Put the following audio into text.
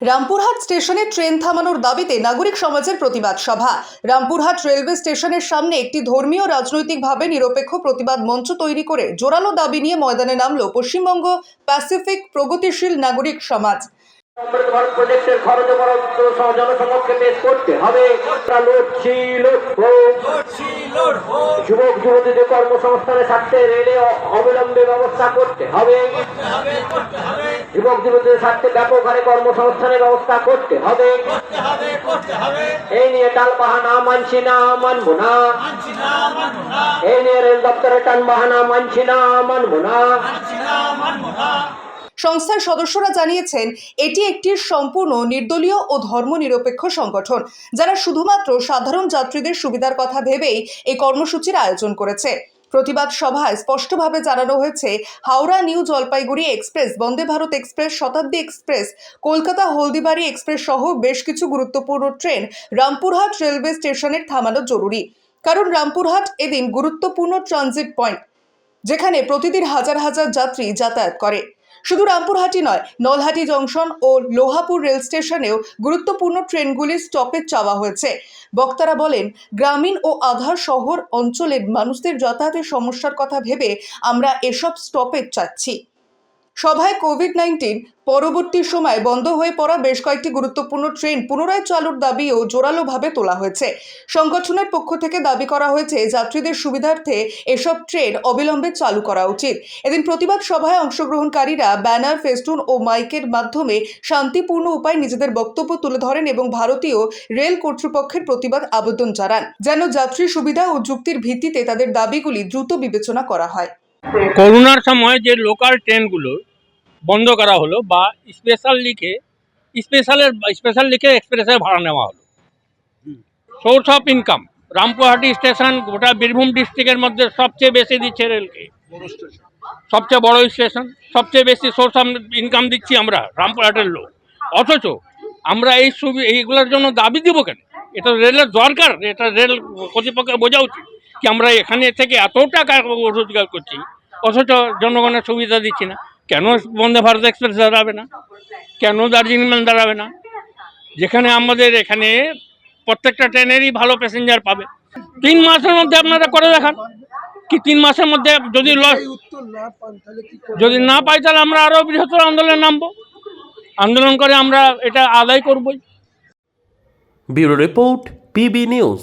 রামপুরহাট স্টেশনে ট্রেন থামানোর দাবিতে নাগরিক সমাজের প্রতিবাদ সভা। রামপুরহাট রেলওয়ে স্টেশনের সামনে একটি ধর্মীয় রাজনৈতিকভাবে নিরপেক্ষ প্রতিবাদ মঞ্চ তৈরি করে জোরালো দাবি নিয়ে ময়দানে নামল পশ্চিমবঙ্গ প্যাসিফিক প্রগতিশীল নাগরিক সমাজ। অমৃত প্রজেক্টের খরচ বরাদ্দ জনসমক্ষে করতে হবে। যুবক, যুবতীদের কর্মসংস্থানের স্বার্থে রেলে অবিলম্বে ব্যবস্থা করতে হবে। যুবক, যুবতীদের স্বার্থে ব্যাপক হারে কর্মসংস্থানের ব্যবস্থা করতে হবে। এই নিয়ে টাল বাহানা মানছি না, মানবো না। এই নিয়ে রেল দপ্তরের টান বাহানা মানছি না, মানবো না। সংস্থার সদস্যরা জানিয়েছেন, এটি একটি সম্পূর্ণ নির্দলীয় ও ধর্মনিরপেক্ষ সংগঠন, যারা শুধুমাত্র সাধারণ যাত্রীদের সুবিধার কথা ভেবেই এই কর্মসূচির আয়োজন করেছে। প্রতিবাদ সভায় স্পষ্টভাবে জানানো হয়েছে, Howrah new Jalpaiguri express, Vande Bharat express, Shatabdi express, Kolkata Haldibari express সহ বেশ কিছু গুরুত্বপূর্ণ ট্রেন রামপুরহাট রেলওয়ে স্টেশনের থামানো জরুরি, কারণ রামপুরহাট এদিন গুরুত্বপূর্ণ ট্রানজিট পয়েন্ট, যেখানে প্রতিদিন হাজার হাজার যাত্রী যাতায়াত করে। শুধু রামপুরহাটি নয়, নলহাটি জংশন ও লোহাপুর রেল স্টেশনেও গুরুত্বপূর্ণ ট্রেনগুলির স্টপেজ চাওয়া হয়েছে। বক্তারা বলেন, গ্রামীণ ও আধার শহর অঞ্চলের মানুষদের যাতায়াতের সমস্যার কথা ভেবে আমরা এসব স্টপেজ চাচ্ছি। সভায় কোভিড নাইন্টিন পরবর্তী সময় বন্ধ হয়ে পড়া বেশ কয়েকটি গুরুত্বপূর্ণ ট্রেন পুনরায় চালুর দাবিও জোরালোভাবে তোলা হয়েছে। সংগঠনের পক্ষ থেকে দাবি করা হয়েছে, যাত্রীদের সুবিধার্থে এসব ট্রেন অবিলম্বে চালু করা উচিত। এদিন প্রতিবাদ সভায় অংশগ্রহণকারীরা ব্যানার, ফেস্টুন ও মাইকের মাধ্যমে শান্তিপূর্ণ উপায়ে নিজেদের বক্তব্য তুলে ধরেন এবং ভারতীয় রেল কর্তৃপক্ষের প্রতিবাদ আবেদন জানান। যেন যাত্রী সুবিধা ও যুক্তির ভিত্তিতে তাদের দাবিগুলি দ্রুত বিবেচনা করা হয়। করোনার সময় যে লোকাল ট্রেনগুলো বন্ধ করা হলো বা স্পেশাল লিখে স্পেশালের স্পেশাল লিখে এক্সপ্রেসের ভাড়া নেওয়া হলো। Source of income Rampurhat station গোটা বীরভূম ডিস্ট্রিক্টের মধ্যে সবচেয়ে বেশি দিচ্ছে রেলকে সবচেয়ে বড় স্টেশন সবচেয়ে বেশি সোর্স অফ ইনকাম দিচ্ছি আমরা রামপুরহাটের লোক। অথচ আমরা এই সুবি এইগুলোর জন্য দাবি দিব কেন? এটা রেলের দরকার, এটা রেল কর্তৃপক্ষের বোঝা উচিত কি আমরা এখানে থেকে এত টাকা রোজগার করছি, অথচ জনগণের সুবিধা দিচ্ছি না। কেন বন্দে ভারত এক্সপ্রেস দাঁড়াবে না? কেন দার্জিলিং মেল দাঁড়াবে না? যেখানে আমাদের এখানে প্রত্যেকটা ট্রেনেরই ভালো প্যাসেঞ্জার পাবে। তিন মাসের মধ্যে আপনারা করে দেখান। কি তিন মাসের মধ্যে যদি লস যদি না পাই তাহলে আমরা আরও বৃহত্তর আন্দোলনে নামবো। আন্দোলন করে আমরা এটা আদায় করবই। Bureau report PB news.